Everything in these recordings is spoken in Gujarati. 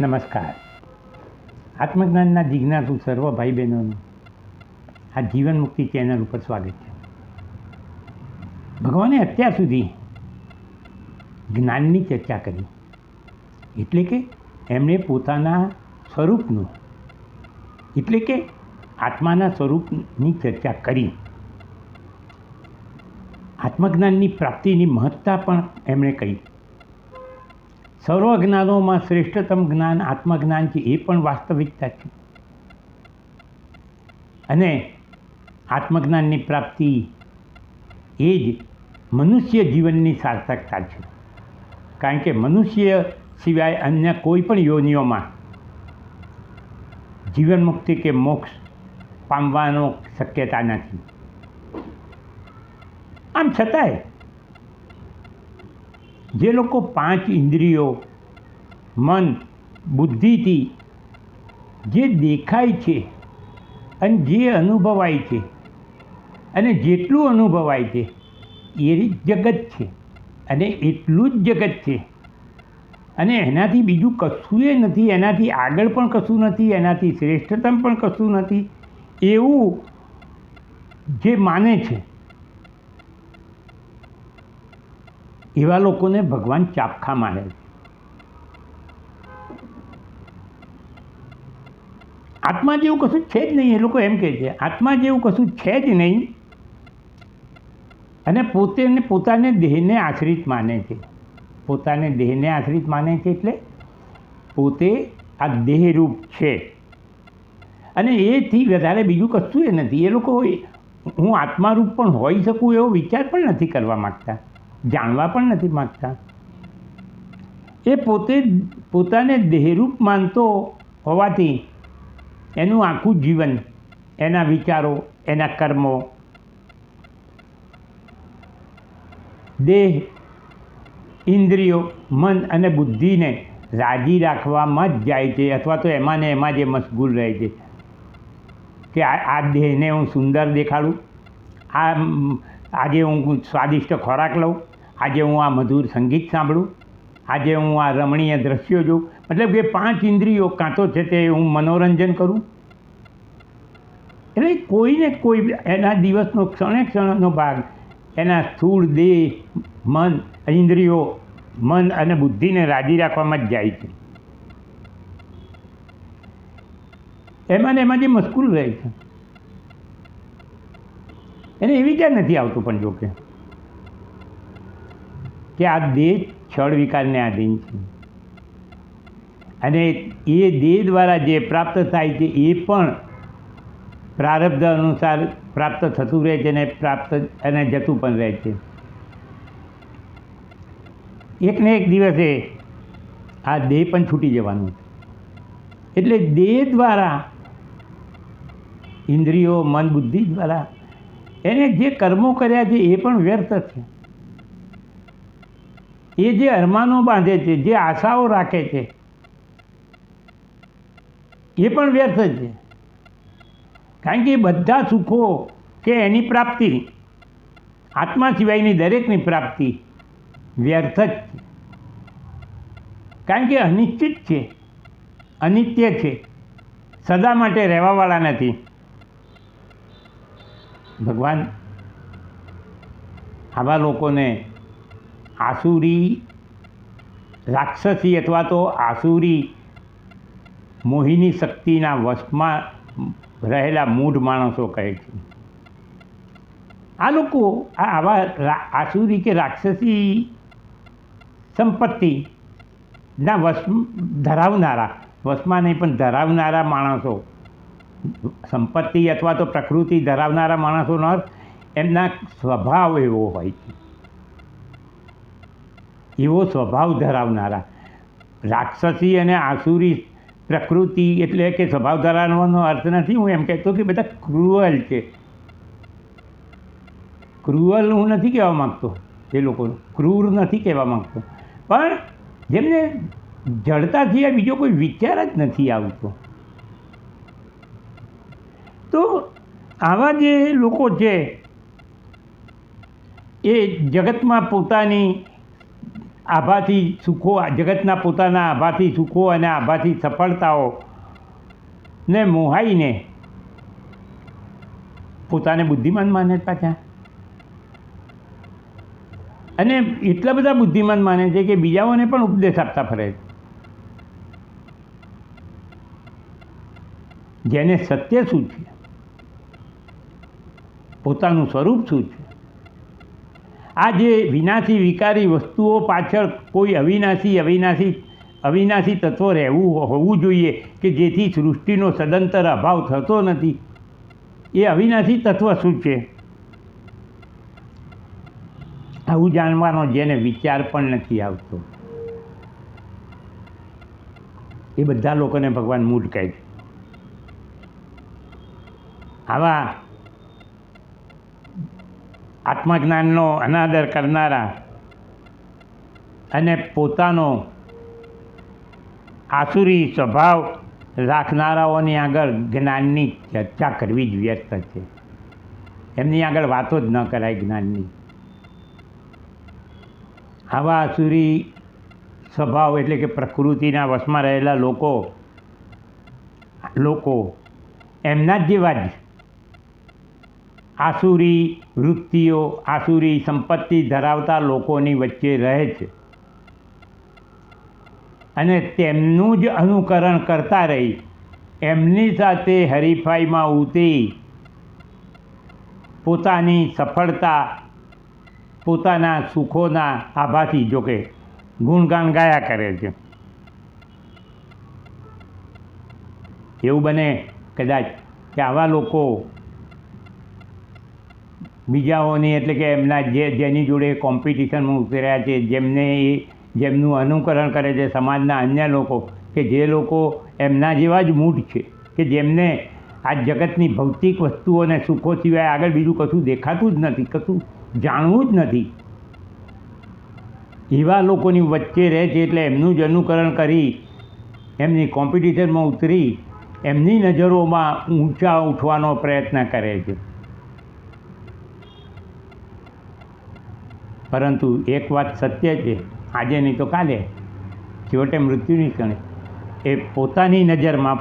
નમસ્કાર. આત્મજ્ઞાનના જિજ્ઞાસુ સર્વ ભાઈ બહેનોનું આ જીવન મુક્તિ ચેનલ ઉપર સ્વાગત છે. ભગવાને અત્યાર સુધી જ્ઞાનની ચર્ચા કરી. એટલે કે એમણે પોતાના સ્વરૂપનું, એટલે કે આત્માના સ્વરૂપની ચર્ચા કરી. આત્મજ્ઞાનની પ્રાપ્તિની મહત્તા પણ એમણે કહી. સર્વ જ્ઞાનોમાં શ્રેષ્ઠતમ જ્ઞાન, આત્મજ્ઞાન છે, એ પણ વાસ્તવિકતા છે. અને આત્મજ્ઞાનની પ્રાપ્તિ એ જ મનુષ્ય જીવનની સાર્થકતા છે. કારણ કે મનુષ્ય સિવાય અન્ય કોઈ પણ યોનિઓમાં જીવન મુક્તિ કે મોક્ષ પામવાનો શક્યતા નથી. આમ છતાંય જે લોકો પાંચ ઇન્દ્રિયો મન, બુદ્ધિથી જે દેખાય છે અને જે અનુભવાય છે અને જેટલું અનુભવાય છે, એ જગત છે અને એટલું જ જગત છે. અને એનાથી બીજું કશુંય નથી, એનાથી આગળ પણ કશું નથી, એનાથી શ્રેષ્ઠતમ પણ કશું નથી, એવું જે માને છે. એવા લોકોને ભગવાન ચાપખા મારે છે. આત્મા જેવું કશું છે જ નહીં, એ લોકો એમ કહે છે, આત્મા જેવું કશું છે જ નહીં. અને પોતેને પોતાને દેહને આશ્રિત માને છે. પોતાને દેહને આશ્રિત માને છે એટલે પોતે આ દેહરૂપ છે. અને એથી વધારે બીજું કશું એ નથી. એ લોકો હું આત્મારૂપ પણ હોઈ શકું એવો વિચાર પણ નથી કરવા માગતા. જાણવા પણ નથી માગતા. એ પોતે પોતાને દેહરૂપ માનતો હોવાથી એનું આખું જીવન, એના વિચારો, એના કર્મો, દેહ, ઇન્દ્રિયો, મન અને બુદ્ધિને રાજી રાખવામાં જ જાય છે અથવા તો એમાં ને એમાં જે મશગુલ રહે છે. કે આ દેહને હું સુંદર દેખાડું, આ આજે હું સ્વાદિષ્ટ ખોરાક લઉં, આજે હું આ મધુર સંગીત સાંભળું આજે હું આ રમણીય દ્રશ્યો જોઉં. મતલબ કે પાંચ ઇન્દ્રિયો કાં તો છે તે હું મનોરંજન કરું. એટલે કોઈને કોઈ એના દિવસનો ક્ષણે ક્ષણનો ભાગ. એના સ્થૂળ દેહ, મન, ઇન્દ્રિયો, મન અને બુદ્ધિને રાજી રાખવામાં જ જાય છે. એમાં ને એમાં જે મસ્કુલ રહે છે. એને એ વિચાર નથી આવતું પણ જોકે. કે આ દેહ છળ વિકારને આધીન છે. અને એ દેહ દ્વારા જે પ્રાપ્ત થાય છે, એ પણ પ્રારબ્ધ અનુસાર પ્રાપ્ત થતું રહે છે અને પ્રાપ્ત અને જતું પણ રહે છે. એક ને એક દિવસે આ દેહ પણ છૂટી જવાનું એટલે દેહ દ્વારા ઇન્દ્રિયો, મન, બુદ્ધિ દ્વારા એને જે કર્મો કર્યા છે, એ પણ વ્યર્થ છે. એ જે અરમાનો બાંધે છે, જે આશાઓ રાખે છે, એ પણ વ્યર્થ છે. કારણ કે બધા સુખો કે એની પ્રાપ્તિ, આત્મા સિવાયની દરેકની પ્રાપ્તિ વ્યર્થ જ છે. કારણ કે અનિશ્ચિત છે, અનિત્ય છે, સદા માટે રહેવાવાળા નથી. ભગવાન આવા લોકોને આસુરી રાક્ષસી અથવા તો આસુરી મોહિની શક્તિના વશમાં રહેલા મૂઢ માણસો કહે છે. આ લોકો આ આવા આસુરી કે રાક્ષસી સંપત્તિના વશ ધરાવનારા, વશમાં નહીં પણ ધરાવનારા માણસો, સંપત્તિ અથવા તો પ્રકૃતિ ધરાવનારા માણસોનો એમના સ્વભાવ એવો હોય છે. એવો સ્વભાવ ધરાવનારા. રાક્ષસી અને આસુરી પ્રકૃતિ એટલે કે સ્વભાવ ધરાવવાનો અર્થ નથી. હું એમ કહેતો કે બધા ક્રુઅલ છે. ક્રુઅલ હું નથી કહેવા માગતો, એ લોકોનું. ક્રૂર નથી કહેવા માગતો. પણ જેમને જડતા આ બીજો કોઈ વિચાર જ નથી આવતો. તો આવા જે લોકો છે, એ જગતમાં પોતાની આભાથી સુખો, જગતના પોતાના આભાથી સુખો અને આભાથી સફળતાઓ ને મોહાઈને પોતાને બુદ્ધિમાન માને પાછા અને એટલા બધા બુદ્ધિમાન માને છે કે બીજાઓને પણ ઉપદેશ આપતા ફરે જેને સત્ય શું છે? પોતાનું સ્વરૂપ શું છે? આ જે વિનાશી વિકારી વસ્તુઓ પાછળ કોઈ અવિનાશી અવિનાશી અવિનાશી તત્વ રહેવું હોવું જોઈએ કે જેથી સૃષ્ટિનો સદંતર અભાવ થતો નથી. એ અવિનાશી તત્વ શું છે? આવું જાણવાનો જેને વિચાર પણ નથી આવતો. એ બધા લોકોને ભગવાન મૂળ કહે છે. આવા આત્મજ્ઞાનનો અનાદર કરનારા અને પોતાનો આસુરી સ્વભાવ રાખનારાઓની આગળ જ્ઞાનની ચર્ચા કરવી જ વ્યર્થ છે. એમની આગળ વાતો જ ન કરાય જ્ઞાનની. આવા આસુરી સ્વભાવ એટલે કે પ્રકૃતિના વશમાં રહેલા લોકો લોકો એમના જ જેવા જ આસુરી વૃત્તિઓ, આસુરી સંપત્તિ ધરાવતા લોકોની વચ્ચે રહે છે. અને તેમનું જ અનુકરણ કરતા રહી. એમની સાથે હરીફાઈમાં ઉતરી. પોતાની સફળતા, પોતાના સુખોના આભાથી જોકે ગુણગાન ગાયા કરે છે. એવું બને કદાચ કે આવા લોકો બીજાઓની એટલે કે એમના જે જેની જોડે કોમ્પિટિશનમાં ઉતર્યા છે, જેમને એ જેમનું અનુકરણ કરે છે સમાજના અન્ય લોકો, કે જે લોકો એમના જેવા જ મૂઢ છે, કે જેમને આ જગતની ભૌતિક વસ્તુઓને સુખો સિવાય આગળ બીજું કશું દેખાતું જ નથી, કશું જાણવું જ નથી. એવા લોકોની વચ્ચે રહે છે એટલે એમનું જ અનુકરણ કરી, એમની કોમ્પિટિશનમાં ઉતરી, એમની નજરોમાં ઊંચા ઉઠવાનો પ્રયત્ન કરે છે. પરંતુ એક વાત સત્ય છે, આજે નહીં તો કાલે. છેવટે મૃત્યુની ક્ષણે. એ પોતાની નજરમાં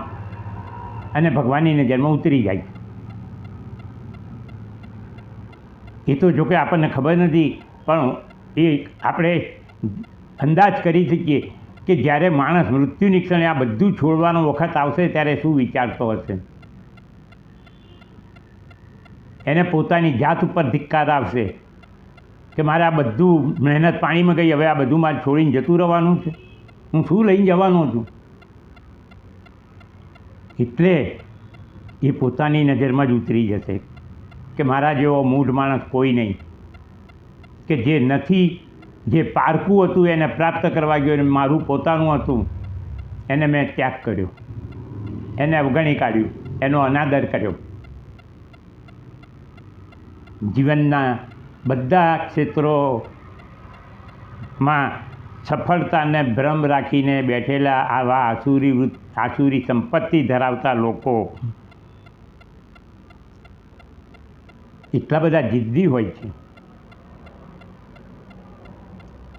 અને ભગવાનની નજરમાં ઉતરી જાય. એ તો જોકે આપણને ખબર નથી, પણ એ આપણે અંદાજ કરી શકીએ કે જ્યારે માણસ મૃત્યુની ક્ષણે આ બધું છોડવાનો વખત આવશે, ત્યારે શું વિચારતો હશે? એને પોતાની જાત ઉપર ધિક્કાર આવશે. કે મારે આ બધું મહેનત પાણીમાં ગઈ, હવે આ બધું મારે છોડીને જતું રહેવાનું છે. હું શું લઈને જવાનો છું? એટલે એ પોતાની નજરમાં જ ઉતરી જશે કે મારા જેવો મૂઢ માણસ કોઈ નહીં. કે જે નથી, જે પારકું હતું એને પ્રાપ્ત કરવા ગયો અને મારું પોતાનું હતું, એને મેં ત્યાગ કર્યો. એને અવગણી કાઢ્યું, એનો અનાદર કર્યો. જીવનના બધા ક્ષેત્રોમાં સફળતાને ભ્રમ રાખીને બેઠેલા આવા આસુરી આસુરી સંપત્તિ ધરાવતા લોકો. એટલા બધા જિદ્દી હોય છે.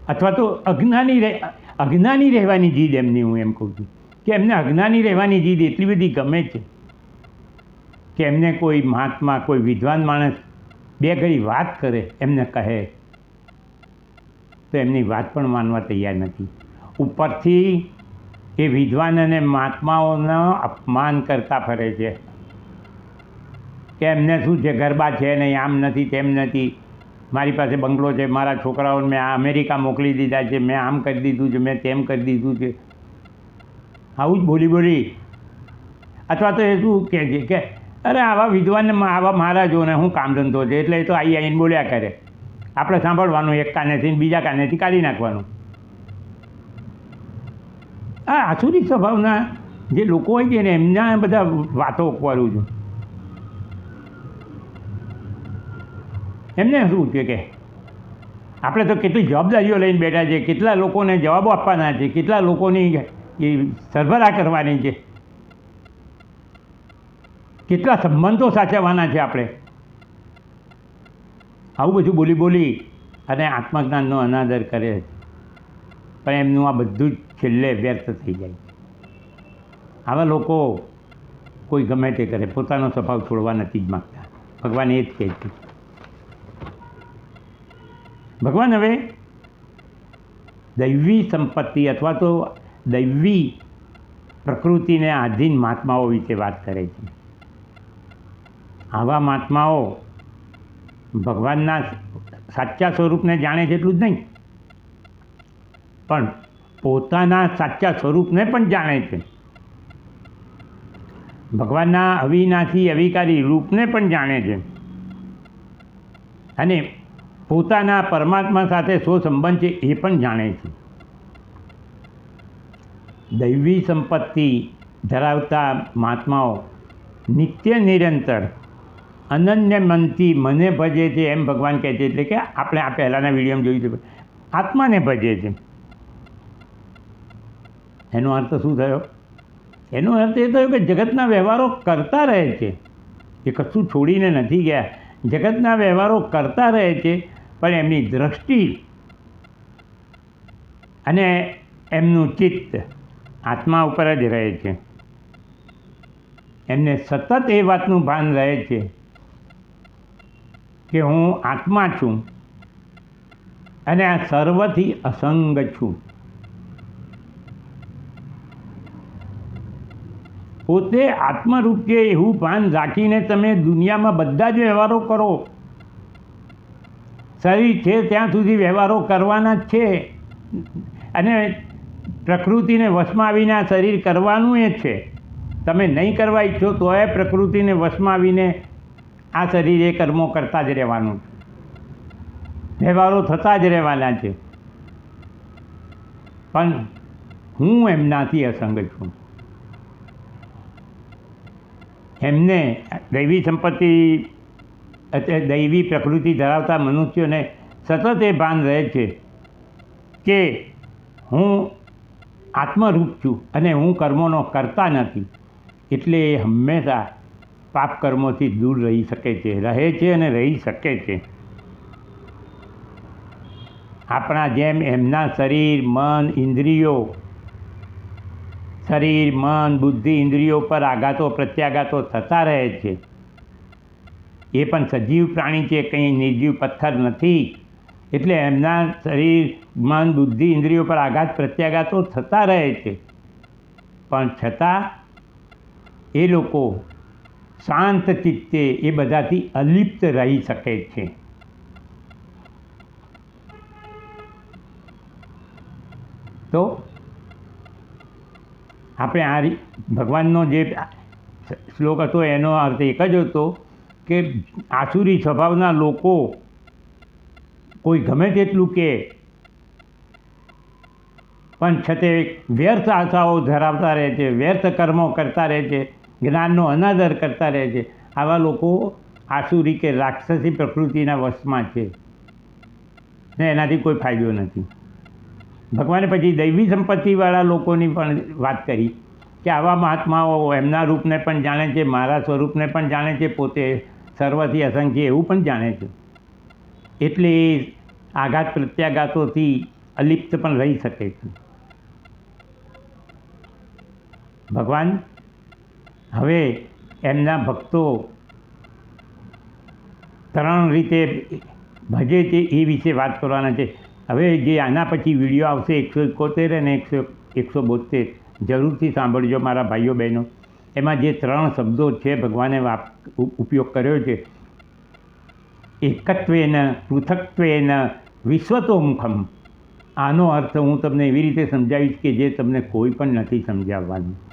અથવા તો અજ્ઞાની રહે, અજ્ઞાની રહેવાની જીદ એમની હું એમ કહું છું. કે એમને અજ્ઞાની રહેવાની જીદ એટલી બધી ગમે છે. કે એમને કોઈ મહાત્મા, કોઈ વિદ્વાન માણસ બે ઘડી વાત કરે, એમને કહે. તો એમની વાત પણ માનવા તૈયાર નથી. ઉપરથી એ વિદ્વાન અને મહાત્માઓનો અપમાન કરતા ફરે છે. કે એમને શું છે, ગરબા છે નહીં, આમ નથી, તેમ નથી. મારી પાસે બંગલો છે, મારા છોકરાઓને મેં આ અમેરિકા મોકલી દીધા છે, મેં આમ કરી દીધું છે, મેં તેમ કરી દીધું છે. આવું જ બોલી બોલી. અથવા તો એ શું કહે છે કે અરે આવા વિદ્વાન આવા મહારાજોને શું કામ ધંધો છે, એટલે એ તો આવી આવીને બોલ્યા કરે. આપણે સાંભળવાનું એક કાનેથી બીજા કાનેથી કાઢી નાખવાનું. આ આસુરી સ્વભાવના જે લોકો હોય છે ને, એમના બધા વાતો કરું છું. એમને શું કે? આપણે તો કેટલી જવાબદારીઓ લઈને બેઠા છે, કેટલા લોકોને જવાબો આપવાના છે, કેટલા લોકોની એ સરભરા કરવાની છે. કેટલા સંબંધો સાચવવાના છે આપણે? આવું બધું બોલી બોલી અને આત્મજ્ઞાનનો અનાદર કરે પણ એમનું આ બધું જ છેલ્લે વ્યર્થ થઈ જાય આવા લોકો કોઈ ગમે તે કરે, પોતાનો સ્વભાવ છોડવા નથી જ માગતા. ભગવાન એ જ કહે છે. ભગવાન હવે દૈવી સંપત્તિ અથવા તો દૈવી પ્રકૃતિને આધીન મહાત્માઓ વિશે વાત કરે છે. આવા મહાત્માઓ ભગવાનના સાચા સ્વરૂપને જાણે છે એટલું જ નહીં. પણ પોતાના સાચા સ્વરૂપને પણ જાણે છે. ભગવાનના અવિનાશી, અવિકારી રૂપને પણ જાણે છે. અને પોતાના પરમાત્મા સાથે શું સંબંધ છે એ પણ જાણે છે. દૈવી સંપત્તિ ધરાવતા મહાત્માઓ નિત્ય નિરંતર અનન્ય મનથી મને ભજે છે એમ ભગવાન કહે છે. એટલે કે આપણે આ પહેલાંના વિડીયોમાં જોયું છે. આત્માને ભજે છે. એનો અર્થ શું થયો? એનો અર્થ એ થયો કે જગતના વ્યવહારો કરતા રહે છે. એ કશું છોડીને નથી ગયા. જગતના વ્યવહારો કરતા રહે છે, પણ એમની દ્રષ્ટિ અને એમનું ચિત્ત આત્મા ઉપર જ રહે છે. એમને સતત એ વાતનું ભાન રહે છે. કે હું આત્મા છું અને આ સર્વથી અસંગ છું. પોતે આત્મરૂપ એવું ભાન રાખીને તમે દુનિયામાં બધા જ વ્યવહારો કરો. શરીર છે, ત્યાં સુધી વ્યવહારો કરવાના જ છે. અને પ્રકૃતિને વશમાં આવીને આ શરીર કરવાનું એ છે. તમે નહીં કરવા ઈચ્છો, તો એ પ્રકૃતિને વશમાં આવીને આ શરીરે કર્મો કરતા જ રહેવાનું છે. વ્યવહારો થતા જ રહેવાના છે. પણ હું એમનાથી અસંગ છું. એમને દૈવી સંપત્તિ દૈવી પ્રકૃતિ ધરાવતા મનુષ્યોને સતત એ ભાન રહે છે કે હું આત્મરૂપ છું અને હું કર્મોનો કરતા નથી. એટલે એ હંમેશા પાપ કર્મોથી દૂર રહી શકે છે, રહે છે અને રહી શકે છે. આપણા જેમ એમના શરીર, મન, ઇન્દ્રિયો, શરીર, મન, બુદ્ધિ, ઇન્દ્રિયો પર આઘાતો, પ્રત્યાઘાતો થતા રહે છે. એ પણ સજીવ પ્રાણી છે, કંઈ નિર્જીવ પથ્થર નથી. એટલે એમના શરીર, મન, બુદ્ધિ, ઇન્દ્રિયો પર આઘાત, પ્રત્યાઘાતો થતા રહે છે. પણ છતાં એ લોકો શાંત ચિત્તે એ બધાથી અલિપ્ત રહી શકે છે. તો આપણે આ ભગવાનનો જે શ્લોક હતો એનો અર્થ એક જ હતો કે આસુરી સ્વભાવના લોકો કોઈ ગમે તેટલું કે, પણ છતે વ્યર્થ આશાઓ ધરાવતા રહે છે, વ્યર્થ કર્મો કરતા રહે છે જ્ઞાનનો અનાદર કરતા રહે છે. આવા લોકો આસુરી કે રાક્ષસી પ્રકૃતિના વશમાં છે. ને એનાથી કોઈ ફાયદો નથી. ભગવાને પછી દૈવી સંપત્તિવાળા લોકોની પણ વાત કરી કે આવા મહાત્માઓ એમના રૂપને પણ જાણે છે, મારા સ્વરૂપને પણ જાણે છે, પોતે સર્વથી અસંખ્ય એવું પણ જાણે છે. એટલે એ આઘાત પ્રત્યાઘાતોથી અલિપ્ત પણ રહી શકે છે. ભગવાન હવે એમના ભક્તો ત્રણ રીતે ભજે છે એ વિશે વાત કરવાના છે. હવે જે આના પછી વીડિયો આવશે એકસો એકોતેર અને એકસો એકસો બોતેર, જરૂરથી સાંભળજો મારા ભાઈઓ બહેનો. એમાં જે ત્રણ શબ્દો છે ભગવાને વાપ ઉપયોગ કર્યો છે. એકત્વેન, પૃથક્ત્વેન, વિશ્વતોમુખમ. આનો અર્થ હું તમને એવી રીતે સમજાવીશ કે જે તમને કોઈ પણ નથી સમજાવવાનું.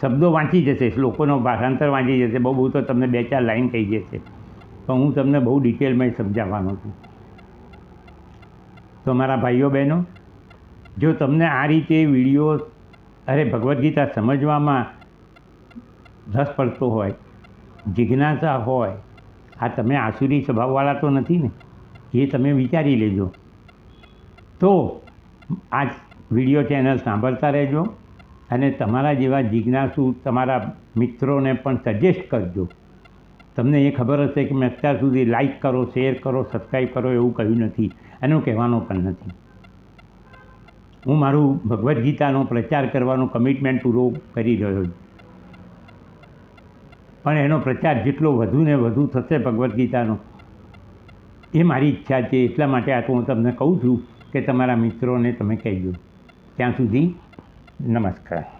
શબ્દો વાંચી જશે, શ્લોકોનો ભાષાંતર વાંચી જશે, બહુ બહુ તો તમને બે ચાર લાઈન કહી જશે. પણ હું તમને બહુ ડિટેલમાં સમજાવવાનો છું. તો મારા ભાઈઓ બહેનો, જો તમને આ રીતે વીડિયો, અરે ભગવદ્ ગીતા સમજવામાં રસ પડતો હોય, જિજ્ઞાસા હોય, આ તમે આસુરી સ્વભાવવાળા તો નથી ને? એ તમે વિચારી લેજો. તો આ વીડિયો ચેનલ સાંભળતા રહેજો. અને તમારા જેવા જિજ્ઞાસુ તમારા મિત્રોને પણ સજેસ્ટ કરજો. તમને એ ખબર હશે કે મેં અત્યાર સુધી લાઇક કરો શેર કરો સબસ્ક્રાઈબ કરો એવું કહ્યું નથી. એનું કહેવાનું પણ નથી. હું મારું ભગવદ્ ગીતાનો પ્રચાર કરવાનો કમિટમેન્ટ પૂરો કરી રહ્યો છું. પણ એનો પ્રચાર જેટલો વધુ ને વધુ થશે ભગવદ્ ગીતાનો, એ મારી ઈચ્છા છે. એટલા માટે આ તો હું તમને કહું છું કે તમારા મિત્રોને તમે કહેજો. ત્યાં સુધી નમસ્કાર